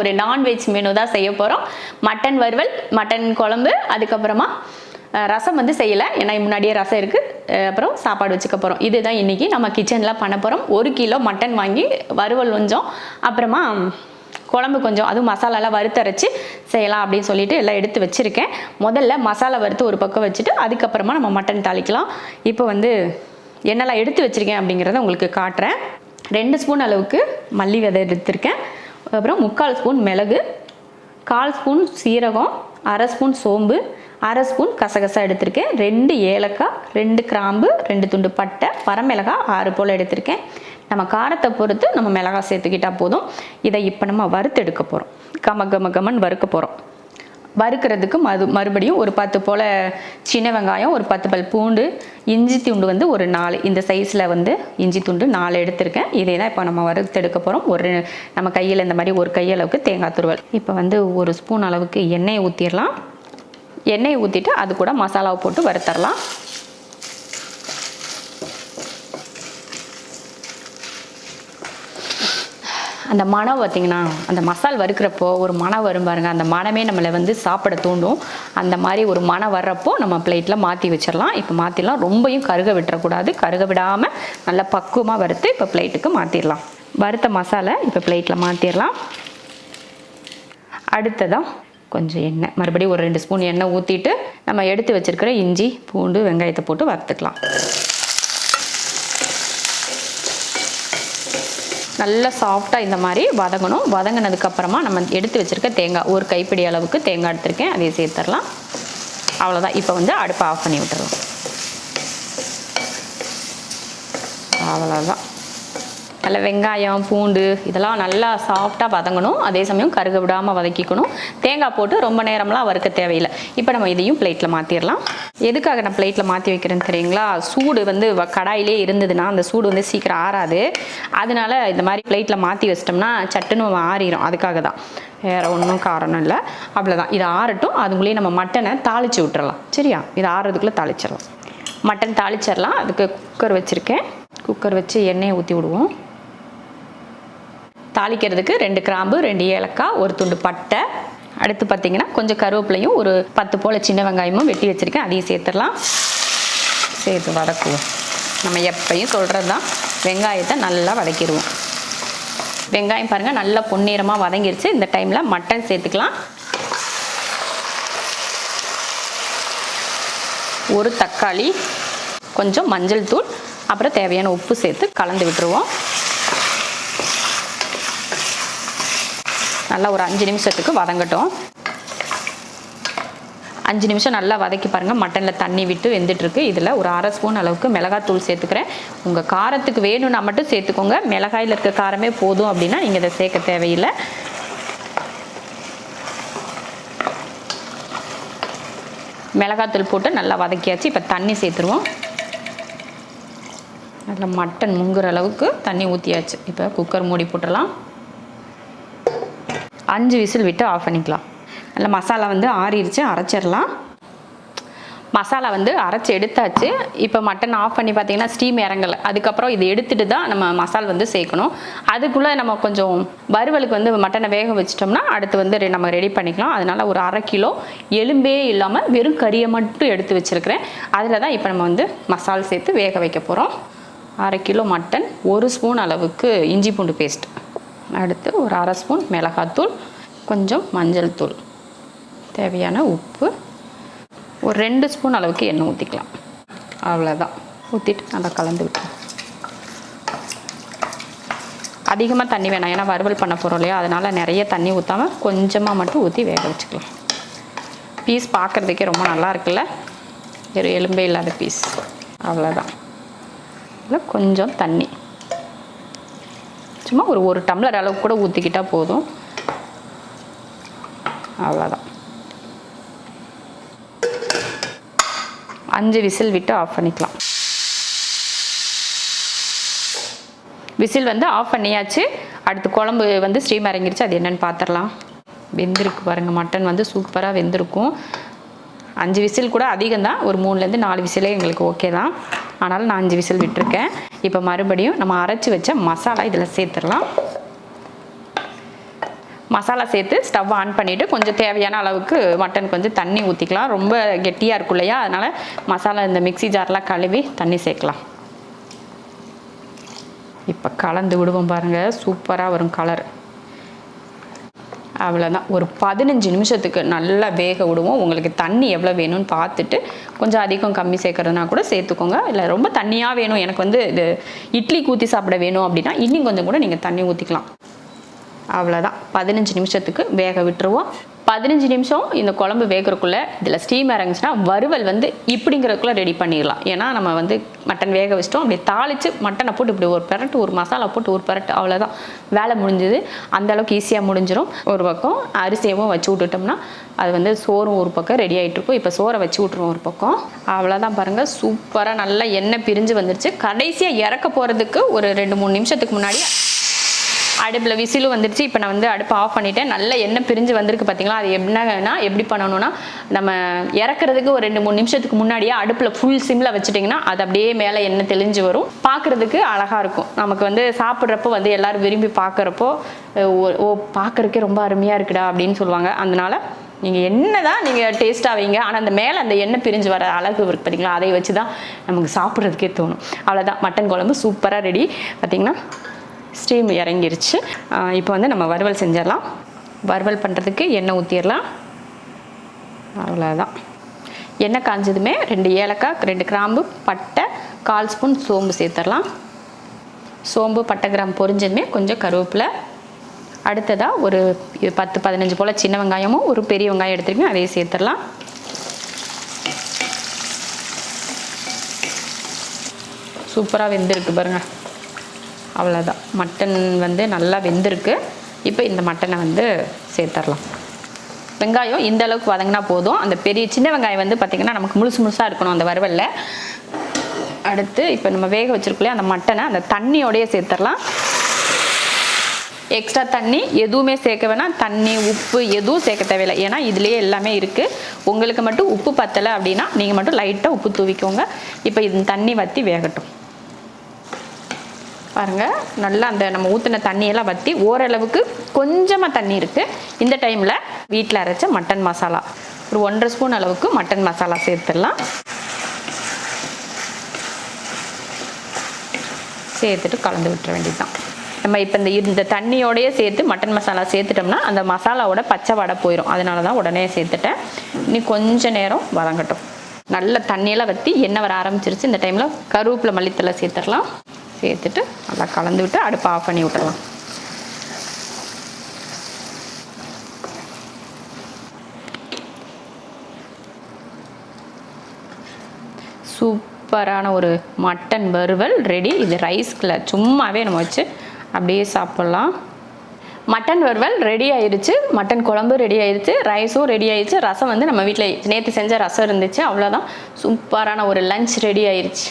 ஒரு non veg menu தான் செய்ய போகிறோம் மட்டன் வறுவல் மட்டன் குழம்பு அதுக்கப்புறமா ரசம் வந்து செய்யலை. ஏன்னா முன்னாடியே ரசம் இருக்குது அப்புறம் சாப்பாடு வச்சுக்க போகிறோம் இதுதான் இன்றைக்கி நம்ம கிச்சனில் பண்ண போகிறோம் ஒரு கிலோ மட்டன் வாங்கி வறுவல் கொஞ்சம் அப்புறமா குழம்பு கொஞ்சம் அதுவும் மசாலாலாம் வறுத்தரைச்சி செய்யலாம் அப்படின்னு சொல்லிட்டு எல்லாம் எடுத்து வச்சுருக்கேன். முதல்ல மசாலா வறுத்து ஒரு பக்கம் வச்சுட்டு அதுக்கப்புறமா நம்ம மட்டன் தாளிக்கலாம். இப்போ வந்து என்னெல்லாம் எடுத்து வச்சுருக்கேன் அப்படிங்கிறத உங்களுக்கு காட்டுறேன். ரெண்டு ஸ்பூன் அளவுக்கு மல்லி விதை எடுத்திருக்கேன். அப்புறம் முக்கால் ஸ்பூன் மிளகு கால் ஸ்பூன் சீரகம் அரை ஸ்பூன் சோம்பு அரை ஸ்பூன் கசகசா எடுத்திருக்கேன். ரெண்டு ஏலக்காய் ரெண்டு கிராம்பு ரெண்டு துண்டு பட்டை வரமிளகாய் ஆறு போல் எடுத்திருக்கேன். நம்ம காரத்தை பொறுத்து நம்ம மிளகாய் சேர்த்துக்கிட்டா போதும். இதை இப்போ நம்ம வறுத்து எடுக்க போகிறோம் கம கம கமன் வறுக்க போகிறோம் வறுக்கிறதுக்கு மது மறுபடியும் ஒரு பத்து போல் சின்ன வெங்காயம் ஒரு பத்து பல் பூண்டு இஞ்சி துண்டு வந்து ஒரு நாலு. இந்த சைஸில் வந்து இஞ்சி துண்டு நாலு எடுத்திருக்கேன். இதே தான் இப்போ நம்ம வறுத்து எடுக்க போகிறோம் ஒரு நம்ம கையில் இந்த மாதிரி ஒரு கையளவுக்கு தேங்காய் துருவல். இப்போ வந்து ஒரு ஸ்பூன் அளவுக்கு எண்ணெயை ஊற்றிடலாம் எண்ணெயை ஊற்றிட்டு அது கூட மசாலாவை போட்டு வறுத்தரலாம். அந்த மனம் பார்த்தீங்கன்னா அந்த மசால் வறுக்கிறப்போ ஒரு மனம் வரும் பாருங்கள் அந்த மனமே நம்மளை வந்து சாப்பிட தூண்டும். அந்த மாதிரி ஒரு மனம் வர்றப்போ நம்ம பிளேட்டில் மாற்றி வச்சிடலாம். இப்போ மாற்றிடலாம் ரொம்பையும் கருக விட்டுறக்கூடாது. கருக விடாமல் நல்லா பக்குவமாக வறுத்து இப்போ பிளேட்டுக்கு மாற்றிடலாம் வறுத்த மசாலா இப்போ பிளேட்டில் மாற்றிடலாம் அடுத்ததாக கொஞ்சம் எண்ணெய். மறுபடியும் ஒரு ரெண்டு ஸ்பூன் எண்ணெய் ஊற்றிட்டு நம்ம எடுத்து வச்சிருக்கிற இஞ்சி பூண்டு வெங்காயத்தை போட்டு வறுத்துக்கலாம். நல்லா சாஃப்டாக இந்த மாதிரி வதங்கணும். வதங்கினதுக்கப்புறமா நம்ம எடுத்து வச்சுருக்க தேங்காய் ஒரு கைப்பிடி அளவுக்கு தேங்காய் எடுத்திருக்கேன். அதையும் சேர்த்துடலாம். அவ்வளோதான் இப்போ வந்து அடுப்பை ஆஃப் பண்ணி விட்டுறலாம். அவ்வளோதான் நல்ல வெங்காயம் பூண்டு இதெல்லாம் நல்லா சாஃப்டாக வதங்கணும். அதே சமயம் கருக விடாமல் வதக்கிக்கணும். தேங்காய் போட்டு ரொம்ப நேரம்லாம் வறுக்க தேவையில்லை. இப்போ நம்ம இதையும் பிளேட்டில் மாற்றிடலாம் எதுக்காக நான் பிளேட்டில் மாற்றி வைக்கிறேன்னு தெரியுங்களா? சூடு வந்து வ- கடாயிலே இருந்ததுன்னா அந்த சூடு வந்து சீக்கிரம் ஆறாது. அதனால இந்த மாதிரி பிளேட்டில் மாற்றி வச்சிட்டோம்னா சட்டுன்னு ஆறிடும் அதுக்காக தான். வேறு ஒன்றும் காரணம் இல்லை. அவ்வளோதான் இது ஆறட்டும். அதுக்குள்ளேயே நம்ம மட்டனை தாளித்து விட்டுறலாம். சரியா? இது ஆறுறதுக்குள்ளே தாளிச்சிடலாம். மட்டன் தாளிச்சிடலாம். அதுக்கு குக்கர் வச்சுருக்கேன். குக்கர் வச்சு எண்ணெயை ஊற்றி விடுவோம். தாளிக்கிறதுக்கு ரெண்டு கிராம்பு ரெண்டு ஏலக்காய் ஒரு துண்டு பட்டை அடுத்து பார்த்தீங்கன்னா கொஞ்சம் கருவேப்பிலையும் ஒரு பத்து போல் சின்ன வெங்காயமும் வெட்டி வச்சுருக்கேன். அதையும் சேர்த்துடலாம். சேர்த்து வதக்குவோம். நம்ம எப்பையும் சொல்கிறது தான் வெங்காயத்தை நல்லா வதக்கிடுவோம். வெங்காயம் பாருங்கள் நல்லா பொன்னிறமாக வதங்கிருச்சு. இந்த டைமில் மட்டன் சேர்த்துக்கலாம். ஒரு தக்காளி கொஞ்சம் மஞ்சள் தூள் அப்புறம் தேவையான உப்பு சேர்த்து கலந்து விட்டுருவோம். நல்லா ஒரு அஞ்சு நிமிஷத்துக்கு வதங்கட்டும். அஞ்சு நிமிஷம் நல்லா வதக்கி பாருங்கள் மட்டனில் தண்ணி விட்டு வெந்துட்டுருக்கு. இதில் ஒரு அரை ஸ்பூன் அளவுக்கு மிளகாத்தூள் சேர்த்துக்கிறேன். உங்கள் காரத்துக்கு வேணும்னா மட்டும் சேர்த்துக்கோங்க. மிளகாயில் இருக்க காரமே போதும் அப்படின்னா நீங்கள் இதை சேர்க்க தேவையில்லை. மிளகாத்தூள் போட்டு நல்லா வதக்கியாச்சு. இப்போ தண்ணி சேர்த்துருவோம். நல்லா மட்டன் முங்குற அளவுக்கு தண்ணி ஊற்றியாச்சு இப்போ குக்கர் மூடி போட்டுடலாம். அஞ்சு விசில் விட்டு ஆஃப் பண்ணிக்கலாம். நல்ல மசாலா வந்து ஆறிடுச்சு அரைச்சிடலாம். மசாலா வந்து அரைச்சி எடுத்தாச்சு. இப்போ மட்டன் ஆஃப் பண்ணி பார்த்தீங்கன்னா ஸ்டீம் இறங்கலை. அதுக்கப்புறம் இது எடுத்துட்டு தான் நம்ம மசால் வந்து சேர்க்கணும். அதுக்குள்ளே நம்ம கொஞ்சம் வறுவலுக்கு வந்து மட்டனை வேக வச்சிட்டோம்னா அடுத்து வந்து நம்ம ரெடி பண்ணிக்கலாம். அதனால ஒரு அரை கிலோ எலும்பே இல்லாமல் வெறும் கறியை மட்டும் எடுத்து வச்சுருக்கிறேன். அதில் தான் இப்போ நம்ம வந்து மசால் சேர்த்து வேக வைக்க போகிறோம் அரை கிலோ மட்டன் ஒரு ஸ்பூன் அளவுக்கு இஞ்சி பூண்டு பேஸ்ட் அடுத்து ஒரு அரை ஸ்பூன் மிளகாத்தூள் கொஞ்சம் மஞ்சள் தூள். தேவையான உப்பு. ஒரு ரெண்டு ஸ்பூன் அளவுக்கு எண்ணெய் ஊற்றிக்கலாம் அவ்வளோதான் ஊற்றிட்டு நல்லா கலந்து விட்டோம் அதிகமாக தண்ணி வேணாம். ஏன்னா வறுவல் பண்ண போகிறோம் இல்லையா? அதனால் நிறைய தண்ணி ஊற்றாமல் கொஞ்சமாக மட்டும் ஊற்றி வேக வச்சுக்கலாம். பீஸ் பார்க்குறதுக்கே ரொம்ப நல்லா இருக்குல்ல? வெறும் எலும்பே இல்லாத பீஸ். அவ்வளோதான் இல்லை கொஞ்சம் தண்ணி. சும்மா ஒரு ஒரு டம்ளர் அளவுக்கு கூட ஊற்றிக்கிட்டால் போதும். அவ்வளோதான் அஞ்சு விசில் விட்டு ஆஃப் பண்ணிக்கலாம். விசில் வந்து ஆஃப் பண்ணியாச்சு. அடுத்து குழம்பு வந்து ஸ்டீம் இறங்கிருச்சு. அது என்னென்னு பார்த்துடலாம் வெந்திருக்கு பாருங்கள் மட்டன் வந்து சூப்பராக வெந்திருக்கும். அஞ்சு விசில் கூட அதிகம் தான் ஒரு மூணுலேருந்து நாலு விசிலே எங்களுக்கு ஓகே தான் ஆனாலும் நான் அஞ்சு விசில் விட்டுருக்கேன். இப்போ மறுபடியும் நம்ம அரைச்சி வச்ச மசாலா இதில் சேர்த்துடலாம். மசாலா சேர்த்து ஸ்டவ் ஆன் பண்ணிவிட்டு கொஞ்சம் தேவையான அளவுக்கு மட்டன் கொஞ்சம் தண்ணி ஊற்றிக்கலாம் ரொம்ப கெட்டியாக இருக்கும் இல்லையா? அதனால் மசாலா இந்த மிக்ஸி ஜார்லாம் கழுவி தண்ணி சேர்க்கலாம். இப்போ கலந்து விடுவோம் பாருங்கள் சூப்பராக வரும் கலர் அவ்வளோதான் ஒரு பதினஞ்சு நிமிஷத்துக்கு நல்லா வேக விடுவோம். உங்களுக்கு தண்ணி எவ்வளோ வேணும்னு பார்த்துட்டு கொஞ்சம் அதிகம் கம்மி சேர்க்குறதுனா கூட சேர்த்துக்கோங்க. இல்லை ரொம்ப தண்ணியாக வேணும். எனக்கு வந்து இது இட்லி ஊற்றி சாப்பிட வேணும் அப்படின்னா இன்னும் கொஞ்சம் கூட நீங்கள் தண்ணி ஊற்றிக்கலாம் அவ்வளோதான் பதினஞ்சு நிமிஷத்துக்கு வேக விட்டுருவோம். பதினஞ்சு நிமிஷம் இந்த குழம்பு வேகிறதுக்குள்ளே இதில் ஸ்டீம் இறங்குச்சுன்னா வறுவல் வந்து இப்படிங்கிறதுக்குள்ளே ரெடி பண்ணிடலாம். ஏன்னா நம்ம வந்து மட்டன் வேக வச்சிட்டோம். அப்படியே தாளித்து மட்டனை போட்டு இப்படி ஒரு பெரட்டு ஒரு மசாலா போட்டு ஒரு பெரட்டு அவ்வளோதான் வேலை முடிஞ்சுது. அந்தளவுக்கு ஈஸியாக முடிஞ்சிடும் ஒரு பக்கம் அரிசியவும் வச்சு விட்டுட்டோம்னா அது வந்து சோறும் ஒரு பக்கம் ரெடி ஆகிட்டுருக்கும் இப்போ சோறை வச்சு விட்ருவோம் ஒரு பக்கம். அவ்வளோதான் பாருங்கள் சூப்பராக நல்லா எண்ணெய் பிரிஞ்சு வந்துருச்சு. கடைசியாக இறக்க போகிறதுக்கு ஒரு ரெண்டு மூணு நிமிஷத்துக்கு முன்னாடி அடுப்பில் விசிலும் வந்துடுச்சு இப்போ நான் வந்து அடுப்பை ஆஃப் பண்ணிட்டேன். நல்ல எண்ணெய் பிரிஞ்சு வந்திருக்கு பார்த்தீங்களா அது என்னன்னா எப்படி பண்ணணும்னா நம்ம இறக்குறதுக்கு ஒரு ரெண்டு மூணு நிமிஷத்துக்கு முன்னாடியே அடுப்பில் ஃபுல் சிம்மில் வச்சுட்டிங்கன்னா அது அப்படியே மேலே எண்ணெய் தெளிஞ்சு வரும். பார்க்குறதுக்கு அழகாக இருக்கும். நமக்கு வந்து சாப்பிட்றப்போ வந்து எல்லாரும் விரும்பி பார்க்குறப்போ ஓ பார்க்குறக்கே ரொம்ப அருமையாக இருக்குடா அப்படின்னு சொல்லுவாங்க. அதனால நீங்கள் என்ன தான் நீங்கள் டேஸ்ட்டாக வைங்க. ஆனால் அந்த மேலே அந்த எண்ணெய் பிரிஞ்சு வர அழகு இருக்குது பார்த்தீங்களா அதை வச்சு தான் நமக்கு சாப்பிட்றதுக்கே தோணும். அவ்வளோதான் மட்டன் குழம்பு சூப்பராக ரெடி பார்த்தீங்கன்னா ஸ்டீம் இறங்கிருச்சு. இப்போ வந்து நம்ம வறுவல் செஞ்சிடலாம். வறுவல் பண்ணுறதுக்கு எண்ணெய் ஊற்றிடலாம் அவ்வளோதான் எண்ணெய் காஞ்சதுமே ரெண்டு ஏலக்காய் ரெண்டு கிராம்பு பட்டை கால் ஸ்பூன் சோம்பு சேர்த்துடலாம். சோம்பு பட்டை கிராம்பு பொரிஞ்சதுமே கொஞ்சம் கருவேப்பிலை. அடுத்ததாக ஒரு பத்து பதினஞ்சு போல் சின்ன வெங்காயமும் ஒரு பெரிய வெங்காயம் எடுத்துருக்கேன் அதையும் சேர்த்துடலாம். சூப்பராக வெந்திருக்கு பாருங்கள் அவ்வளோதான் மட்டன் வந்து நல்லா வெந்திருக்கு. இப்போ இந்த மட்டனை வந்து சேர்த்துடலாம் வெங்காயம் இந்த அளவுக்கு வதங்கினா போதும். அந்த பெரிய சின்ன வெங்காயம் வந்து பார்த்திங்கன்னா நமக்கு முழுசு முழுசாக இருக்கணும் அந்த வறுவலில். அடுத்து இப்போ நம்ம வேக வச்சிருக்கலையே அந்த மட்டனை அந்த தண்ணியோடையே சேர்த்துடலாம் எக்ஸ்ட்ரா தண்ணி எதுவுமே சேர்க்க வேணாம். தண்ணி உப்பு எதுவும் சேர்க்க தேவையில்லை. ஏன்னா இதுலேயே எல்லாமே இருக்குது உங்களுக்கு மட்டும் உப்பு பத்தலை அப்படின்னா நீங்கள் மட்டும் லைட்டாக உப்பு தூவிக்கோங்க. இப்போ இந்த தண்ணி வற்றி வேகட்டும். பாருங்கள் நல்லா அந்த நம்ம ஊற்றின தண்ணியெல்லாம் வற்றி ஓரளவுக்கு கொஞ்சமாக தண்ணி இருக்குது இந்த டைமில் வீட்டில் அரைச்ச மட்டன் மசாலா. ஒரு ஒன்றரை ஸ்பூன் அளவுக்கு மட்டன் மசாலா சேர்த்துடலாம். சேர்த்துட்டு கலந்து விட்டுற வேண்டியதுதான். நம்ம இப்போ இந்த இந்த தண்ணியோடையே சேர்த்து மட்டன் மசாலா சேர்த்துட்டோம்னா அந்த மசாலாவோட பச்சை வடை போயிடும் அதனால தான் உடனே சேர்த்துட்டேன். இனி கொஞ்ச நேரம் வதங்கட்டும். நல்ல தண்ணியெல்லாம் வற்றி எண்ணெய் வர ஆரம்பிச்சிருச்சு. இந்த டைமில் கருவேப்பிலை மல்லித்தலை சேர்த்துடலாம். சேர்த்துட்டு நல்லா கலந்து விட்டு அடுப்பை ஆஃப் பண்ணி விட்டுடலாம் சூப்பரான ஒரு மட்டன் வறுவல் ரெடி இது ரைஸ்கில் சும்மாவே நம்ம வச்சு அப்படியே சாப்பிட்லாம். மட்டன் வறுவல் ரெடி ஆயிடுச்சு மட்டன் குழம்பு ரெடி ஆயிடுச்சு ரைஸும் ரெடி ஆயிடுச்சு ரசம் வந்து நம்ம வீட்டில் நேற்று செஞ்ச ரசம் இருந்துச்சு. அவ்வளோதான் சூப்பரான ஒரு லஞ்ச் ரெடி ஆயிடுச்சு